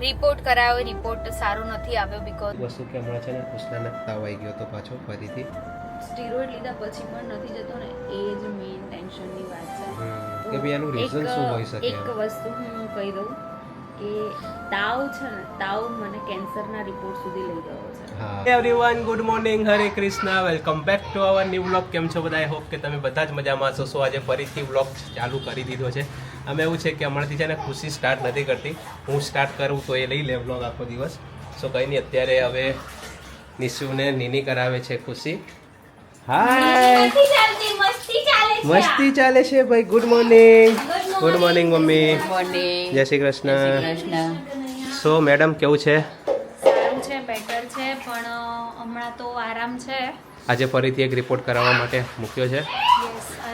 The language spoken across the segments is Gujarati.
રિપોર્ટ કરાયો રિપોર્ટ સારો નથી આવ્યો બીકોઝ વસ્તુ કે હમણાં છે ને કૃષ્ણને તાવ આવી ગયો તો પાછો ફરીથી. સ્ટીરોઇડ લીધા પછી પણ નથી જતો ને એ જ મેઇન ટેન્શનની વાત છે. કે ભાઈ એનું રીઝન શું હોઈ શકે એક વસ્તુ હું કહી દઉં કે તાવ છે ને તાવ મને કેન્સરના રિપોર્ટ સુધી લઈ ગયો છે. Everyone good morning Hare Krishna welcome back to our new vlog કેમ છો બધા? હોપ કે તમે બધા જ મજામાં હશો. સો આજે ફરીથી વ્લોગ ચાલુ કરી દીધો છે. અમે એવું છે કે હમણાંથી છે ને ખુશી સ્ટાર્ટ નથી કરતી. હું સ્ટાર્ટ કરું તો એ લઈ લે વ્લોગ આખો દિવસ. સો કંઈ નહીં અત્યારે હવે નિશુને નીની કરાવે છે ખુશી. હાય મસ્તી ચાલે છે. ભાઈ good morning good morning mummy morning જય શ્રી કૃષ્ણ. સો મેડમ કેવું છે? સારું છે બેટર છે પણ હમણાં તો આરામ છે. આજે ફરીથી એક રિપોર્ટ કરાવવા માટે મૂક્યો છે.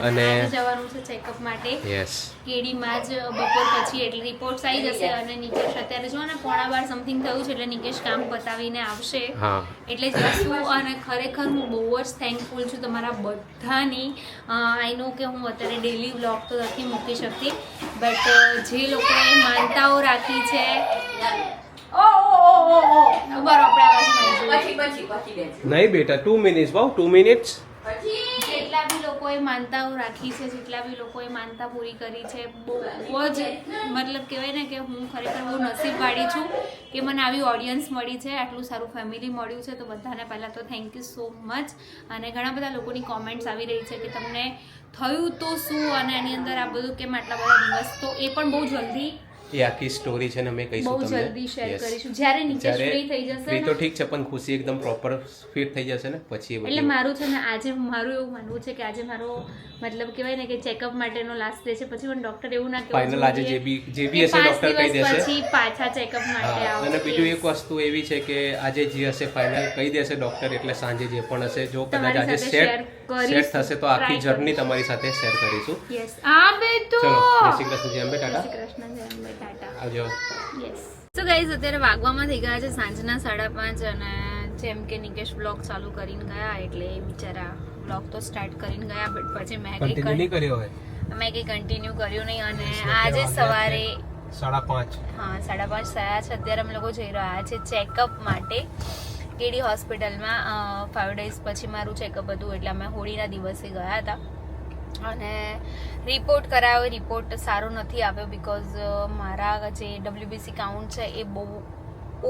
અને જવાનું છે ચેકઅપ માટે. યસ કેડીમાં જ બપોર પછી એટલે રિપોર્ટ્સ આવી જશે અને નિકેશ અત્યારે જો ને પોણા બાર સમથિંગ થયું છે એટલે નિકેશ કામ પતાવીને આવશે. હા. એટલે જશું અને ખરેખર હું બહુ જ થેન્કફુલ છું તમારા બધાની. આઈ નો કે હું અત્યારે ડેલી વ્લોગ તો નથી મૂકી શકતી બટ જે લોકોએ માનતાઓ રાખી છે ઓ ઓ ઓ ઓ ઓ. ઊભા રહો, આપણે આવાજ નહીં નહીં બેટા two minutes wow two minutes બી લોકોએ માનતાઓ રાખી છે, જેટલા બી લોકોએ માનતા પૂરી કરી છે, બહુ જ મતલબ કહેવાય ને કે હું ખરેખર બહુ નસીબવાળી છું કે મને આવી ઓડિયન્સ મળી છે, આટલું સારું ફેમિલી મળ્યું છે, તો બધાને પહેલાં તો થેન્ક યુ સો મચ અને ઘણા બધા લોકોની કોમેન્ટ્સ આવી રહી છે કે તમને થયું તો શું? અને એની અંદર આ બધું કેમ આટલા બધા દિવસ? તો એ પણ બહુ જલ્દી એ આખી સ્ટોરી છે ને અમે કહીશું તમને. જલ્દી શેર કરીશું. જ્યારે નીચે ફ્રી થઈ જશે ફ્રી તો ઠીક છે પણ ખુશી એકદમ પ્રોપર ફિટ થઈ જશે ને પછી એટલે મારું છે ને આજે મારું એવું માનવું છે કે આજે મારો મતલબ કહેવાય ને કે ચેકઅપ માટેનો લાસ્ટ ડે છે. પછી પણ ડોક્ટર એવું ના કહેવું ફાઇનલ આજે જે બી જે બી હશે ડોક્ટર કહી દેશે. પછી પાછા ચેકઅપ માટે આવો અને બીજું એક વસ્તુ એવી છે કે આજે જે હશે ફાઇનલ કહી દેશે ડોક્ટર એટલે સાંજે જે પણ હશે જો કદાચ આજે સેટ સેટ થશે તો આખી જર્ની તમારી સાથે શેર કરીશું. યસ આ બે તો શ્રી કૃષ્ણ જય અંબે ટાટા. શ્રી કૃષ્ણ જય અંબે ટાટા. આવજો. યસ સો ગાઈઝ અત્યારે વાગવામાં થઈ ગયા છે સાંજના સાડા પાંચ અને જેમ કે નિકેશ બ્લોગ ચાલુ કરીને ગયા એટલે બિચારા બ્લોગ તો સ્ટાર્ટ કરીને ગયા બટ પછી મેં કંઈ કર્યો હોય. મેં કંઈ કન્ટિન્યુ કર્યું નહીં અને આજે સવારે સાડા પાંચ. હા સાડા પાંચ થયા છે. અત્યારે અમે લોકો જઈ રહ્યા છે ચેકઅપ માટે કેડી હોસ્પિટલમાં ફાઇવ ડેઝ પછી મારું ચેકઅપ હતું એટલે અમે હોળીના દિવસે ગયા હતા. અને રિપોર્ટ કરાયો રિપોર્ટ સારો નથી આવ્યો બીકોઝ મારા જે ડબ્લ્યુબીસી કાઉન્ટ છે એ બહુ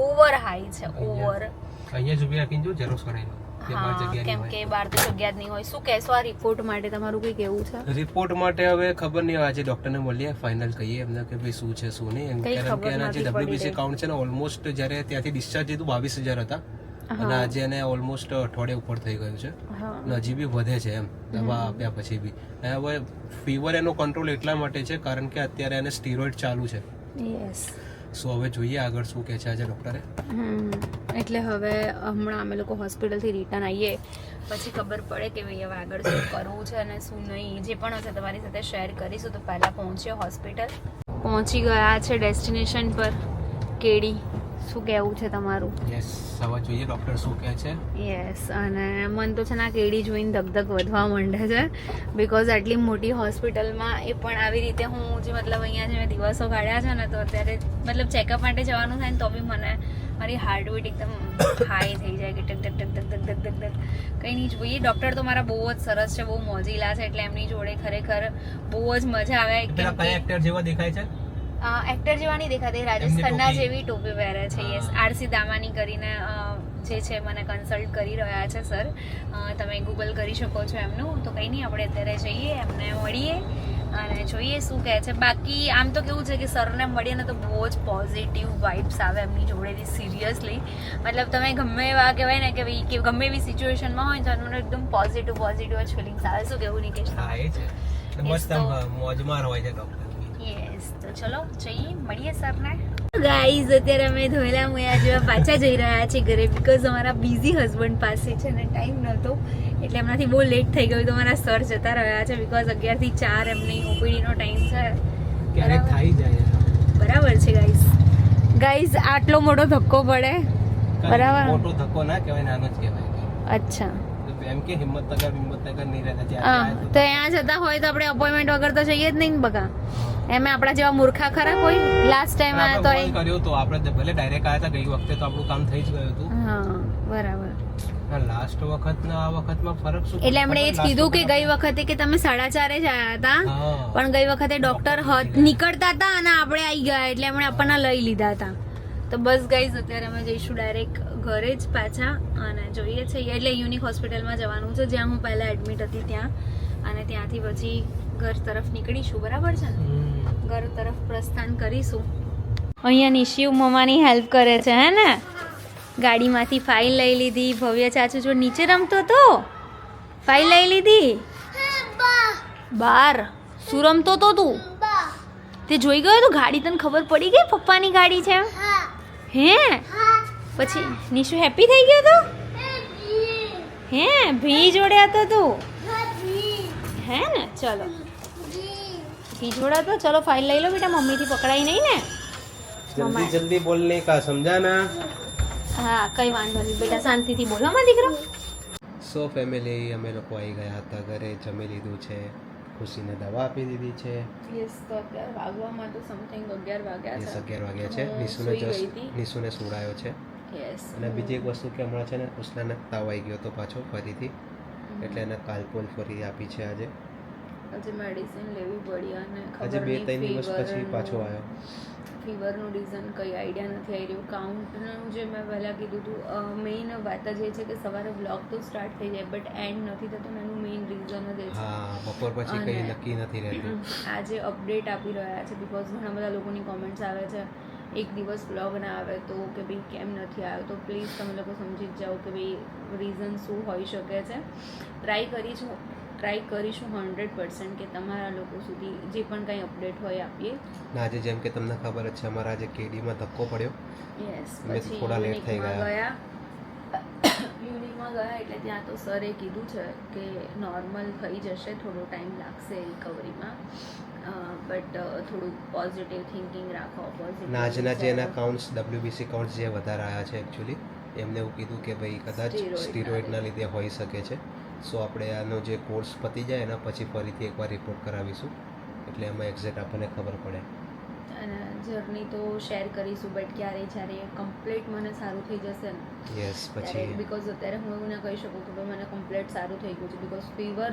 ઓવર હાઈ છે ઓવર અહીંયા જ ઊભી રાખીને જો ઝેરોક્સ કરાવી કેમ કે બહાર તો જગ્યા જ નહીં હોય. શું કહેશો આ રિપોર્ટ માટે? તમારું કંઈ કેવું છે? રિપોર્ટ માટે હવે ખબર નહીં આજે ડોક્ટરને મળીએ ફાઇનલ કહીએ એમને કે ભાઈ શું છે શું નહીં. એમ કારણ કે એના જે ડબ્લ્યુબીસી કાઉન્ટ છે ને ઓલમોસ્ટ જ્યારે ત્યાંથી ડિસ્ચાર્જ થયું બાવીસ હજાર હતા. અને. આજે એને ઓલમોસ્ટ અઠવાડિયા ઉપર થઈ ગયું છે. અને હજી બી વધે છે એમ દવા આપ્યા પછી બી. અને હવે ફીવર એનો કંટ્રોલ એટલા માટે છે કારણ કે અત્યારે એને સ્ટીરોઇડ ચાલુ છે. સો હવે જોઈએ આગળ શું કહે છે આજે ડોક્ટરે. એટલે હવે હમણાં અમે લોકો હોસ્પિટલથી રિટર્ન આવીએ. પછી ખબર પડે કે ભાઈ હવે આગળ શું કરવું છે અને શું નહીં. જે પણ હશે તમારી સાથે શેર કરીશું તો પહેલાં પહોંચ્યો હોસ્પિટલ. પહોંચી ગયા છે ડેસ્ટિનેશન પર કેડી. શું કહેવું છે તમારું? યસ સવા જોઈએ ડોક્ટર શું કહે છે. યસ અને મન તો છે ને કેડી જોઈને ધગધગ વધવા માંડે છે. બિકોઝ આટલી મોટી હોસ્પિટલમાં એ પણ આવી રીતે હું જે મતલબ અહીંયા જે મેં દિવસો કાઢ્યા છે ને તો અત્યારે મતલબ ચેકઅપ માટે જવાનું થાય ને તો બી મને મારી હાર્ટબીટ એકદમ હાઈ થઈ જાય કે ટક ટક ટક ટક ટક ટક ટક ટક કંઈ નહીં જોઈએ ડૉક્ટર તો મારા બહુ જ સરસ છે બહુ મોજીલા છે એટલે એમની જોડે ખરેખર બહુ જ મજા આવે. પેલા કયા એક્ટર જેવા દેખાય છે? એક્ટર જેવા નહીં દેખાતી રાજસ્થાનના. જેવી ટોપી પહેરે છે. યસ આરસી દામાની કરીને જે છે મને કન્સલ્ટ કરી રહ્યા છે સર તમે ગૂગલ કરી શકો છો એમનું. તો કંઈ નહીં આપણે અત્યારે જઈએ એમને મળીએ અને જોઈએ શું કહે છે. બાકી આમ તો કેવું છે કે સરને મળીએ ને તો બહુ જ પોઝિટિવ વાઇબ્સ આવે એમની જોડેથી સિરિયસલી મતલબ તમે ગમે એવા કહેવાય ને કે ભાઈ કે ગમે એવી સિચ્યુએશનમાં હોય તો તમને એકદમ પોઝિટિવ પોઝિટિવ જ ફિલિંગ્સ આવે. શું કેવું નિકેશ? હા એ છે. મસ્ત હોય છે ડોક્ટર યસ તો ચલો જઈએ મળીએ સરને. ગાઈઝ અત્યારે અમે ધોયેલા મોયા જેવા પાછા જઈ રહ્યા છીએ ઘરે બીકોઝ અમારા બિઝી હસબન્ડ પાસે છે ને ટાઈમ નહોતો. એટલે એમનાથી બહુ લેટ થઈ ગયું તો મારા સર જતા રહ્યા છે બીકોઝ અગિયારથી ચાર એમની ઓપીડીનો ટાઈમ છે. બરાબર. થઈ જાય બરાબર છે ગાઈઝ ગાઈઝ આટલો મોટો ધક્કો પડે. બરાબર. મોટો ધક્કો ના કહેવાય નાનો જ કહેવાય. અચ્છા. એમ કે હિંમતનગર હિંમતનગર નહીં રહેતા હા તો ત્યાં જતા હોય તો આપણે અપોઇન્ટમેન્ટ વગર તો જઈએ જ નહીં હા. એમે આપણા જેવા મૂર્ખા ખરા કોઈ? લાસ્ટ ટાઈમ આયા તો કર્યો તો આપણે ભલે ડાયરેક્ટ આયા હતા ગઈ વખતે તો આપણું કામ થઈ જ ગયું હતું. હા બરાબર. લાસ્ટ વખત ના આ વખતમાં ફરક શું? એટલે એમણે એ જ કીધું કે ગઈ વખતે કે તમે સાડા ચારે જ આવ્યા હતા પણ ગઈ વખતે ડોક્ટર નીકળતા હતા અને આપણે આવી ગયા એટલે એમણે આપણને લઈ લીધા હતા. તો બસ ગાઈઝ અત્યારે અમે જઈશું ડાયરેક્ટ ઘરે જ પાછા અને જોઈએ છે. એટલે યુનિક હોસ્પિટલમાં જવાનું છે જ્યાં હું પહેલા એડમિટ હતી ત્યાં. અને ત્યાંથી પછી ઘર તરફ નીકળીશું. બરાબર છે ને. ઘર તરફ પ્રસ્થાન કરીશું. અહીંયા નિશિવ મમ્માની હેલ્પ કરે છે, હે ને? ગાડીમાંથી ફાઇલ લઈ લીધી. ભવ્ય ચાચુ જો નીચે રમતો તો? ફાઇલ લઈ લીધી? બાર. શું રમતો તો તું? તે જોઈ ગયો તો ગાડી તને ખબર પડી ગઈ? પપ્પાની ગાડી છે હે? પછી નિશુ હેપી થઈ ગયો તો? હે? ભી જોડે હતો તું? હે ને? ચલો. ભી જોડે હતો ચલો ફાઇલ લઈ લો બેટા મમ્મીથી પકડાઈ નહીં ને. જલ્દી જલ્દી બોલને કા સમજાના? હા કઈ વાંધો નહીં બેટા શાંતિથી બોલો માં દીકરો. સો ફેમિલી અમે લોકો આવી ગયા હતા ઘરે જમી લીધું છે ખુશીને દવા આપી દીધી છે. યસ તો અત્યારે વાગવામાં તો સમથિંગ અગિયાર વાગ્યા છે. અગિયાર વાગ્યા છે. નિશુને જસ્ટ. નિશુને સુડાયો છે. યસ અને બીજી એક વસ્તુ કે હમણાં છે ને ઉસનાને તાવ આવી ગયો હતો પાછો ફરીથી. એટલે એને કાલપોલ ફરી આપી છે આજે. હજી મેડિસિન લેવી પડી અને આજે બે ત્રણ દિવસ પછી પાછો આવ્યો. ફીવરનું રીઝન કઈ આઈડિયા નથી આવી રહ્યું. કાઉન્ટનું જે મેં પહેલાં કીધું હતું મેઇન વાત જ એ છે કે સવારે બ્લોગ તો સ્ટાર્ટ થઈ જાય બટ એન્ડ નથી થતો એનું મેઇન રીઝન જ એ છે. બપોર પછી કંઈ નક્કી નથી રહેતું. આજે અપડેટ આપી રહ્યા છે બિકોઝ ઘણા બધા લોકોની કોમેન્ટ્સ આવે છે એક દિવસ બ્લોગ ના આવે તો કે ભાઈ કેમ નથી આવ્યો? તો પ્લીઝ તમે લોકો સમજી જ જાઓ કે ભાઈ રીઝન શું હોઈ શકે છે. ટ્રાય કરીશું ટ્રાય કરીશું હંડ્રેડ પર્સન્ટ કે તમારા લોકો સુધી જે પણ કંઈ અપડેટ હોય આપીએ. ને આજે જેમ કે તમને ખબર જ છે અમારા આજે કેડીમાં ધક્કો પડ્યો. યસ પછી થોડા લેટ થઈ ગયા. યુનિકમાં ગયા એટલે ત્યાં તો સરે કીધું છે કે નોર્મલ થઈ જશે થોડો ટાઈમ લાગશે રિકવરીમાં બટ થોડું પોઝિટિવ થિંકિંગ રાખો ને આજના જે એના કાઉન્ટ્સ ડબ્લ્યુબીસી કાઉન્ટ્સ જે વધારે આવ્યા છે એકચ્યુઅલી એમને એવું કીધું કે ભાઈ કદાચ સ્ટીરોઇડના લીધે હોઈ શકે છે. સો આપણે આનો જે કોર્સ પતી જાય એના પછી ફરીથી એકવાર રિપોર્ટ કરાવીશું. એટલે એમાં એક્ઝેક્ટ આપણને ખબર પડે. અને જર્ની તો શેર કરીશું બટ ક્યારે જ્યારે કમ્પ્લીટ મને સારું થઈ જશે ને યસ પછી બિકોઝ અત્યારે હું એવું ના કહી શકું કે ભાઈ મને કમ્પ્લીટ સારું થઈ ગયું છે બીકોઝ ફીવર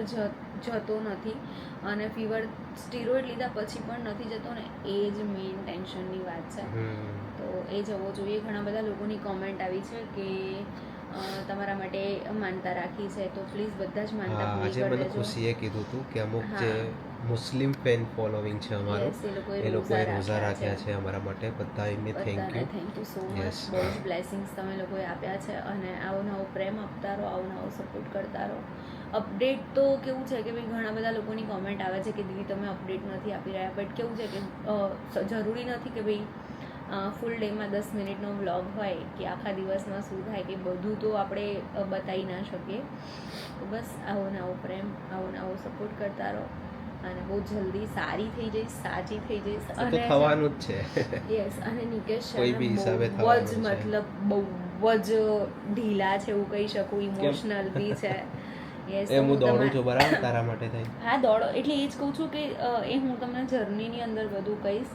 જતો નથી. અને ફીવર સ્ટીરોઇડ લીધા પછી પણ નથી જતો ને એ જ મેઇન ટેન્શનની વાત છે. તો એ જવો જોઈએ. ઘણા બધા લોકોની કોમેન્ટ આવી છે કે તમારા માટે માનતા રાખી છે તો પ્લીઝ બધા જ માનતા હા આજે મને ખુશીએ કીધું હતું કે અમુક જે મુસ્લિમ ફેન ફોલોવિંગ છે અમારું એ લોકોએ રોઝા રાખ્યા છે. અમારા માટે. બધા એમને thank you thank you so much બહુ જ બ્લેસિંગ્સ તમે લોકોએ આપ્યા છે અને આવો નવો પ્રેમ આપતા રહો આવો નવો સપોર્ટ કરતા રહો. અપડેટ તો કેવું છે કે ભાઈ ઘણા બધા લોકોની કોમેન્ટ આવે છે કે દીદી તમે અપડેટ નથી આપી રહ્યા બટ કેવું છે કે જરૂરી નથી કે ભાઈ ફૂલ ડેમાં દસ મિનિટનો વ્લોગ હોય કે આખા દિવસમાં શું થાય કે બધું તો આપણે બતાવી ના શકીએ. તો બસ આવો નવો પ્રેમ આવો નવો સપોર્ટ કરતા રહો. અને બહુ જલ્દી સારી થઈ જઈશ સાચી થઈ જઈશ. અને થવાનું જ છે. યસ અને નિકેશ કોઈ બી હિસાબે બહુ જ મતલબ બહુ જ ઢીલા છે એવું કહી શકું ઇમોશનલ બી છે. યસ હું દોડું છું બરાબર તારા માટે થઈ? હા દોડો. એટલે એ જ કહું છું કે એ હું તમને જર્નીની અંદર બધું કહીશ.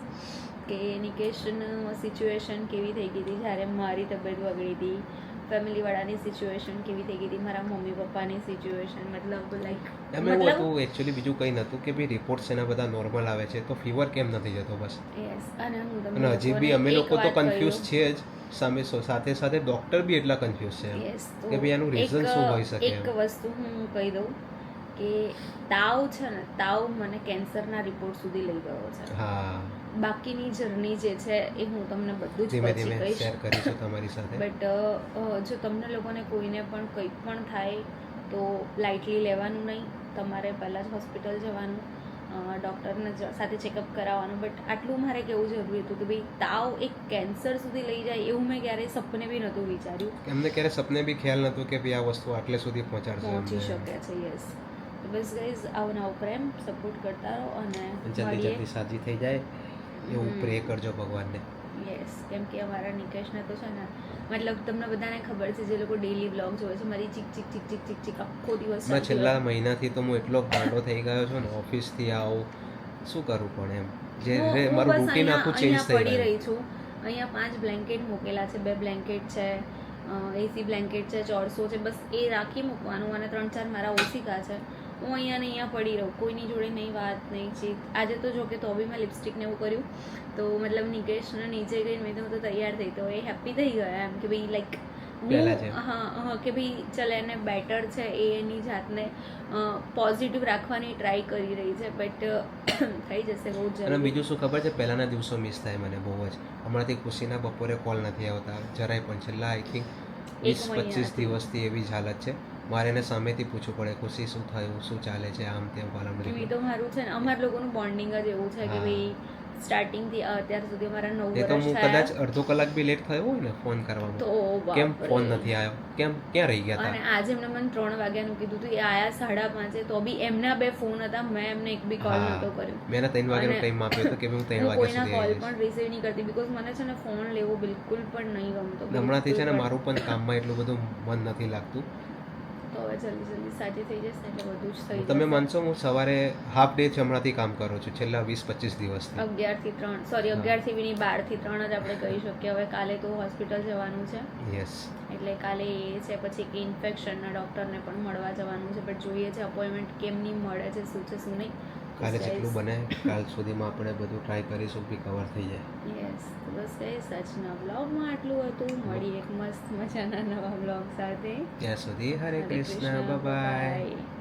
કે નિકેશનું સિચ્યુએશન કેવી થઈ ગઈ હતી? જ્યારે મારી તબિયત બગડી હતી ફેમિલીવાળાની સિચ્યુએશન કેવી થઈ ગઈ હતી મારા મમ્મી પપ્પાની સિચ્યુએશન મતલબ લાઈક એમ એવું હતું એકચ્યુઅલી બીજું કંઈ નહોતું કે ભાઈ રિપોર્ટ્સ એના બધા નોર્મલ આવે છે તો ફીવર કેમ નથી જતો બસ? યસ અને હું તમને હજી બી અમે લોકો તો કન્ફ્યુઝ છીએ જ સામે સાથે સાથે ડોક્ટર બી એટલા કન્ફ્યુઝ છે. કે ભાઈ આનું રીઝન શું હોઈ શકે એક વસ્તુ હું કહી દઉં કે તાવ છે ને તાવ મને કેન્સરના રિપોર્ટ સુધી લઈ ગયો છે. હા. બાકીની જર્ની જે છે એ હું તમને બધું જ પછી કહીશ. શેર કરીશું તમારી સાથે. બટ જો તમને લોકોને કોઈને પણ કંઈ પણ થાય તો લાઇટલી લેવાનું નહીં. તમારે પહેલાં જ હોસ્પિટલ જવાનું ડૉક્ટરને સાથે ચેકઅપ કરાવવાનું. બટ આટલું મારે કેવું જરૂરી હતું કે ભાઈ તાવ એક કેન્સર સુધી લઈ જાય એવું મેં ક્યારેય સપને બી નહોતું વિચાર્યું. એમને ક્યારે સપને બી ખ્યાલ નહોતો કે ભાઈ આ વસ્તુ આટલે સુધી પહોંચાડશે પહોંચી. શકે છે યસ બસ ગાઈઝ આવો નવો પ્રેમ સપોર્ટ કરતા રહો અને જલ્દી જલ્દી સાજી થઈ જાય. એવું પ્રે કરજો ભગવાનને. યસ કેમ કે અમારા નિકેશને તો છે ને મતલબ તમને બધાને ખબર છે જે લોકો ડેલી બ્લોગ જોવે છે મારી ચીક ચીક ચીક ચીક ચીક ચીક આખો દિવસ મેં છેલ્લા મહિનાથી તો હું એટલો ગાંડો થઈ ગયો છું ને ઓફિસથી આવું શું કરવું પણ એમ? જે મારું રૂટીન આખું ચેન્જ થઈ પડી રહી છું. અહીંયા પાંચ બ્લેન્કેટ મૂકેલા છે બે બ્લેન્કેટ છે એસી બ્લેન્કેટ છે ચોરસો છે બસ એ રાખી મૂકવાનું અને ત્રણ ચાર મારા ઓસિકા છે. હું અહીંયા ને અહીંયા પડી રહું કોઈની જોડે નહીં વાત નહીં ચીત. આજે તો જો કે તો બી મેં લિપસ્ટિક ને એવું કર્યું. તો મતલબ નિકેશને નીચે ગઈને મેં તો હું તો તૈયાર થઈ તો એ હેપી થઈ ગયા એમ કે ભાઈ લાઈક હા હા કે ભાઈ ચાલ એને બેટર છે એ એની જાતને પોઝિટિવ રાખવાની ટ્રાય કરી રહી છે બટ થઈ જશે બહુ અને બીજું શું ખબર છે? પહેલાના દિવસો મિસ થાય મને બહુ જ. હમણાંથી ખુશીના બપોરે કોલ નથી આવતા. જરાય પણ છેલ્લા આઈ થિંક વીસ. પચીસ દિવસથી એવી જ હાલત છે. મારે એને સામેથી પૂછવું પડે ખુશી શું થયું શું ચાલે છે આમ તેમ પાલમ એ તો મારું છે ને અમારા લોકોનું બોન્ડિંગ જ એવું છે કે. ભાઈ સ્ટાર્ટિંગથી અત્યાર સુધી અમારા નવ વર્ષ તો હું કદાચ અડધો કલાક બી લેટ થયો હોય ને ફોન કરવામાં. તો કેમ ફોન નથી આવ્યો કેમ ક્યાં રહી ગયા અને આજે એમને મને ત્રણ વાગ્યાનું કીધું હતું એ આયા સાડા પાંચે તો બી એમના બે ફોન હતા મેં એમને એક બી કોલ. નહોતો કર્યો. મેં ત્રણ વાગ્યાનો ટાઈમ આપ્યો હતો કે હું ત્રણ વાગ્યા સુધી કોલ પણ રિસીવ નહીં કરતી બીકોઝ મને છે ને ફોન લેવો બિલકુલ પણ નહીં ગમતો. હમણાંથી છે ને મારું પણ કામમાં એટલું બધું મન નથી લાગતું. તો હવે જલ્દી જલ્દી સાજી થઈ જશે એટલે બધું જ થઈ તમે માનશો હું સવારે હાફ ડે જ હમણાંથી કામ કરું છું છેલ્લા વીસ પચીસ દિવસ અગિયારથી ત્રણ સોરી અગિયારથી બી નહીં બારથી ત્રણ જ આપણે કહી શકીએ. હવે કાલે તો હોસ્પિટલ જવાનું છે. યસ એટલે કાલે એ છે પછી કે ઇન્ફેક્શનના ડૉક્ટરને પણ મળવા જવાનું છે. બટ જોઈએ છે અપોઇન્ટમેન્ટ કેમની મળે છે શું છે શું નહીં. કાલે જેટલું બને કાલ સુધીમાં આપણે બધું ટ્રાય કરીશું કે કવર થઈ જાય. યસ બસ કઈ આજના બ્લોગમાં આટલું હતું. મળી એક મસ્ત મજાના નવા બ્લોગ સાથે. ત્યાં સુધી હરે કૃષ્ણ બાય.